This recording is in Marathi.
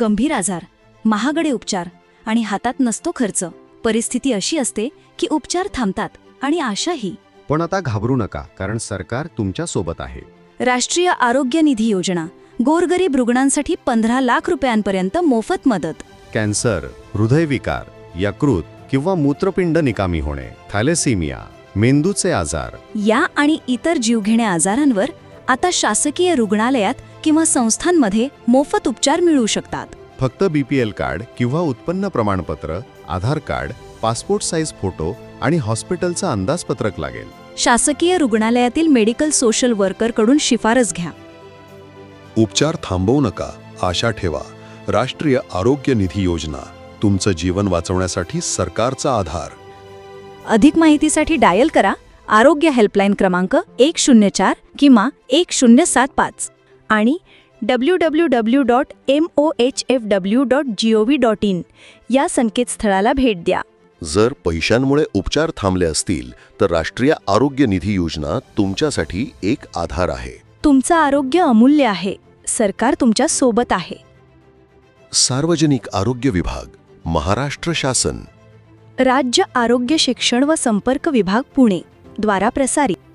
गंभीर आजार महागडे उपचार आणि हातात नसतो खर्च. परिस्थिती अशी असते की उपचार थांबतात आणि आशाही. पण आता घाबरू नका कारण सरकार तुमच्यासोबत आहे. राष्ट्रीय आरोग्य निधी योजना गोरगरीब रुग्णांसाठी पंधरा लाख रुपयांपर्यंत मोफत मदत. कॅन्सर हृदयविकार यकृत किंवा मूत्रपिंड निकामी होणे थॅलेसिमिया मेंदूचे आजार. या आणि इतर जीवघेण्या आजारांवर आता शासकीय रुग्णालयात किंवा संस्थांमध्ये मोफत उपचार मिळू शकतात. फक्त बीपीएल कार्ड किंवा उत्पन्न प्रमाणपत्र Aadhaar card passport size photo आणि हॉस्पिटलचं अंदाजपत्रक लागेल. शासकीय रुग्णालयातील मेडिकल सोशल वर्करकडून शिफारस घ्या. उपचार थांबवू नका आशा ठेवा. राष्ट्रीय आरोग्य निधी योजना तुमचं जीवन वाचवण्यासाठी सरकारचा आधार. अधिक माहितीसाठी डायल करा. आरोग्य हेल्पलाईन क्रमांक एक शून्य चार किंवा एक शून्य सात पाच आणि W W W dot M O H F W dot G O V dot in या संकेतस्थळाला भेट द्या. जर पैशांमुळे उपचार थांबले असतील तर राष्ट्रीय आरोग्य निधी योजना तुमच्यासाठी एक आधार आहे. तुमचं आरोग्य अमूल्य आहे. सरकार तुमच्यासोबत आहे. सार्वजनिक आरोग्य विभाग महाराष्ट्र शासन. राज्य आरोग्य शिक्षण व संपर्क विभाग पुणे. દ્વારા પ્રસારિત